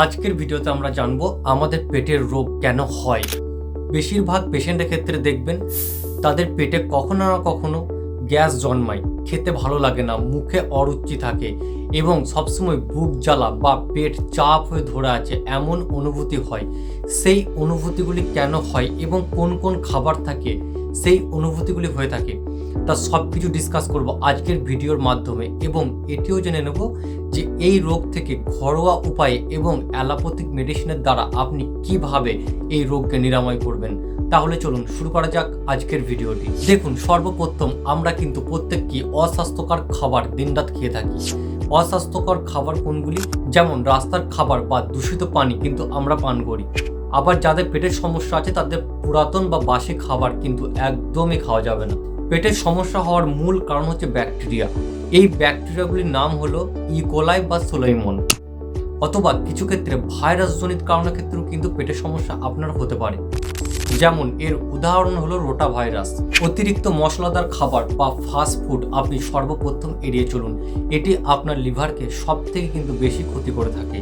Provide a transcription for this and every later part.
আজকের ভিডিওতে আমরা জানব আমাদের পেটের রোগ কেন হয়। বেশিরভাগ পেশেন্টের ক্ষেত্রে দেখবেন তাদের পেটে কখনো না কখনো গ্যাস জন্মায়, খেতে ভালো লাগে না, মুখে অরুচি থাকে এবং সবসময় বুক জ্বালা বা পেট চাপ হয়ে ধরে আছে এমন অনুভূতি হয়। সেই অনুভূতিগুলি কেন হয় এবং কোন কোন খাবার থাকে, সেই অনুভূতিগুলি হয়ে থাকে। তা সব কিছু ডিসকাস করব আজকের ভিডিওর মাধ্যমে এবং এটিও জেনে নেব যে এই রোগ থেকে ঘরোয়া উপায়ে এবং অ্যালোপ্যাথিক মেডিসিনের দ্বারা আপনি কীভাবে এই রোগকে নিরাময় করবেন। তাহলে চলুন শুরু করা যাক আজকের ভিডিওটি। দেখুন, সর্বপ্রথম আমরা কিন্তু প্রত্যেককে অস্বাস্থ্যকর খাবার দিনরাত খেয়ে থাকি। অস্বাস্থ্যকর খাবার কোনগুলি? যেমন রাস্তার খাবার বা দূষিত পানি কিন্তু আমরা পান করি। আবার যাদের পেটের সমস্যা আছে তাদের পুরাতন বা বাসি খাবার কিন্তু একদমই খাওয়া যাবে না। পেটের সমস্যা হওয়ার মূল কারণ হচ্ছে ব্যাকটেরিয়া। এই ব্যাকটেরিয়াগুলির নাম হলো ইকোলাই বা সোলাইমন অথবা কিছু ক্ষেত্রে ভাইরাসজনিত কারণের ক্ষেত্রেও কিন্তু পেটের সমস্যা আপনার হতে পারে। যেমন এর উদাহরণ হলো রোটা ভাইরাস। অতিরিক্ত মশলাদার খাবার বা ফাস্ট ফুড আপনি সর্বপ্রথম এড়িয়ে চলুন। এটি আপনার লিভারকে সব থেকে কিন্তু বেশি ক্ষতি করে থাকে।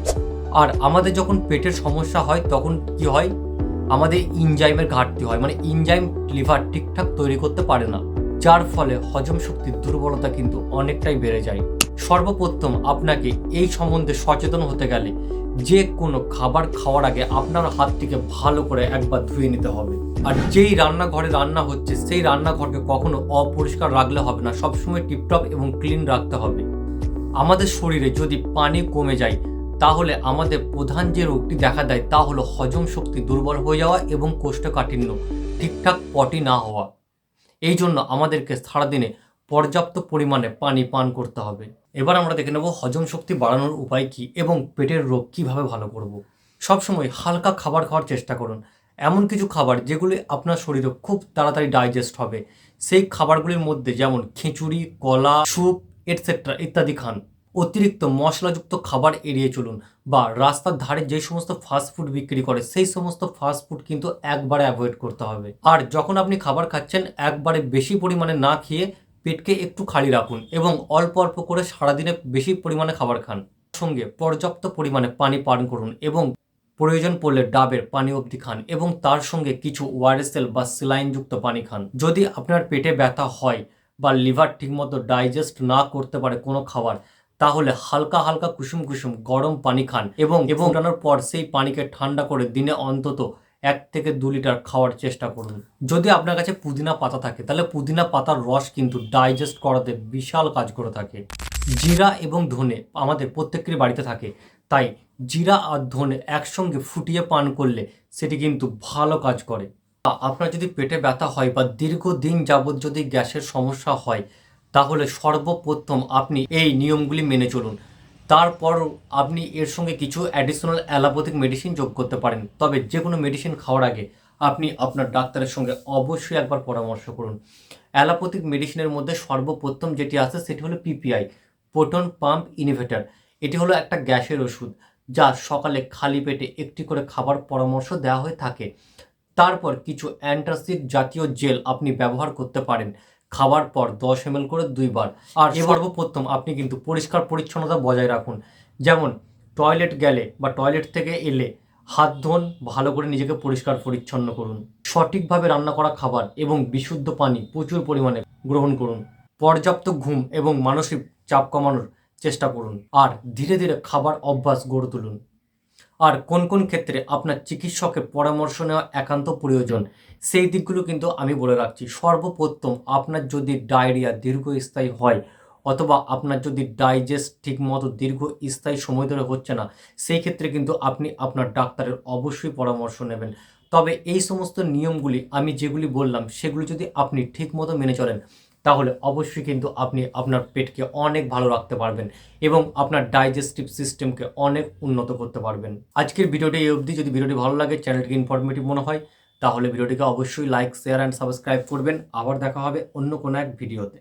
আর আমাদের যখন পেটের সমস্যা হয়, তখন কি হয়? আমাদের ইনজাইমের ঘাটতি হয় মানে ইনজাইম লিভার ঠিকঠাক তৈরি করতে পারে না। যার ফলে হজম শক্তির দুর্বলতা কিন্তু অনেকটাই বেড়ে যায়। সর্বপ্রথম আপনাকে এই সম্বন্ধে সচেতন হতে গেলে যে কোনো খাবার খাওয়ার আগে আপনার হাতটিকে ভালো করে একবার ধুয়ে নিতে হবে। আর যেই রান্নাঘরে রান্না হচ্ছে, সেই রান্নাঘরকে কখনো অপরিষ্কার রাখলে হবে না। সবসময় টিপটপ এবং ক্লিন রাখতে হবে। আমাদের শরীরে যদি পানি কমে যায় তাহলে আমাদের প্রধান যে রোগটি দেখা দেয় তা হলো হজম শক্তি দুর্বল হয়ে যাওয়া এবং কোষ্ঠকাঠিন্য ঠিকঠাক পটি না হওয়া। এই জন্য আমাদেরকে সারাদিনে পর্যাপ্ত পরিমাণে পানি পান করতে হবে। এবার আমরা দেখে নেব হজম শক্তি বাড়ানোর উপায় কী এবং পেটের রোগ কীভাবে ভালো করব। সবসময় হালকা খাবার খাওয়ার চেষ্টা করুন। এমন কিছু খাবার যেগুলি আপনার শরীরে খুব তাড়াতাড়ি ডাইজেস্ট হবে। সেই খাবারগুলির মধ্যে যেমন খিচুড়ি, কলা, স্যুপ এটসেট্রা ইত্যাদি খান। অতিরিক্ত মশলাযুক্ত খাবার এড়িয়ে চলুন বা রাস্তার ধারে যে সমস্ত ফাস্ট ফুড বিক্রি করে, সেই সমস্ত ফাস্ট ফুড কিন্তু একবারে অ্যাভয়েড করতে হবে। আর যখন আপনি খাবার খাচ্ছেন, একবারে বেশি পরিমাণে না খেয়ে পেটকে একটু খালি রাখুন এবং অল্প অল্প করে সারাদিনে বেশি পরিমাণে খাবার খান। সঙ্গে পর্যাপ্ত পরিমাণে পানি পান করুন এবং প্রয়োজন পড়লে ডাবের পানি অবধি খান এবং তার সঙ্গে কিছু ওয়ারেসেল বা সিলাইনযুক্ত পানি খান। যদি আপনার পেটে ব্যথা হয় বা লিভার ঠিকমতো ডাইজেস্ট না করতে পারে কোনো খাবার তাহলে হালকা হালকা কুসুম কুসুম গরম পানি খান এবং এবং পর সেই পানিকে ঠান্ডা করে দিনে অন্তত এক থেকে দু লিটার খাওয়ার চেষ্টা করুন। যদি আপনার কাছে পুদিনা পাতা থাকে তাহলে পুদিনা পাতার রস কিন্তু ডাইজেস্ট করাতে বিশাল কাজ করে থাকে। জিরা এবং ধনে আমাদের প্রত্যেকেরই বাড়িতে থাকে তাই জিরা আর ধনে একসঙ্গে ফুটিয়ে পান করলে সেটি কিন্তু ভালো কাজ করে। আপনার যদি পেটে ব্যথা হয় বা দীর্ঘদিন যাবৎ যদি গ্যাসের সমস্যা হয় তাহলে সর্বপ্রথম আপনি এই নিয়মগুলি মেনে চলুন। তারপর আপনি এর সঙ্গে কিছু অ্যাডিশনাল অ্যালোপ্যাথিক মেডিসিন যোগ করতে পারেন। তবে যে কোনো মেডিসিন খাওয়ার আগে আপনি আপনার ডাক্তারের সঙ্গে অবশ্যই একবার পরামর্শ করুন। অ্যালোপ্যাথিক মেডিসিনের মধ্যে সর্বপ্রথম যেটি আছে সেটি হলো পিপিআই প্রোটন পাম্প ইনহিবিটর এটি হলো একটা গ্যাসের ওষুধ যা সকালে খালি পেটে একটি করে খাবার পরামর্শ দেওয়া হয়ে থাকে। তারপর কিছু অ্যান্টাসিড জাতীয় জেল আপনি ব্যবহার করতে পারেন। খাবার পর দশ এম করে দুইবার। আর সর্বপ্রথম আপনি কিন্তু পরিষ্কার পরিচ্ছন্নতা বজায় রাখুন। যেমন টয়লেট গেলে বা টয়লেট থেকে এলে হাত ধোন ভালো করে নিজেকে পরিষ্কার পরিচ্ছন্ন করুন। সঠিকভাবে রান্না করা খাবার এবং বিশুদ্ধ পানি প্রচুর পরিমাণে গ্রহণ করুন। পর্যাপ্ত ঘুম এবং মানসিক চাপ কমানোর চেষ্টা করুন। আর ধীরে ধীরে খাবার অভ্যাস গড়ে তুলুন। আর কোন কোন ক্ষেত্রে আপনার চিকিৎসকের পরামর্শ নেওয়া একান্ত প্রয়োজন, সেই দিকগুলো কিন্তু আমি বলে রাখছি। সর্বপ্রথম আপনার যদি ডায়রিয়া দীর্ঘস্থায়ী হয় অথবা আপনার যদি ডাইজেস্ট ঠিকমতো দীর্ঘস্থায়ী সময় ধরে হচ্ছে না, সেই ক্ষেত্রে কিন্তু আপনি আপনার ডাক্তারের অবশ্যই পরামর্শ নেবেন। তবে এই সমস্ত নিয়মগুলি আমি যেগুলি বললাম, সেগুলি যদি আপনি ঠিকমতো মেনে চলেন তাহলে অবশ্যই কিন্তু আপনি আপনার পেটকে অনেক ভালো রাখতে পারবেন এবং আপনার ডাইজেস্টিভ সিস্টেমকে অনেক উন্নত করতে পারবেন। আজকের ভিডিওটি এই অবধি। যদি ভিডিওটি ভালো লাগে, চ্যানেলটিকে ইনফরমেটিভ মনে হয়, তাহলে ভিডিওটিকে অবশ্যই লাইক শেয়ার অ্যান্ড সাবস্ক্রাইব করবেন। আবার দেখা হবে অন্য কোনো এক ভিডিওতে।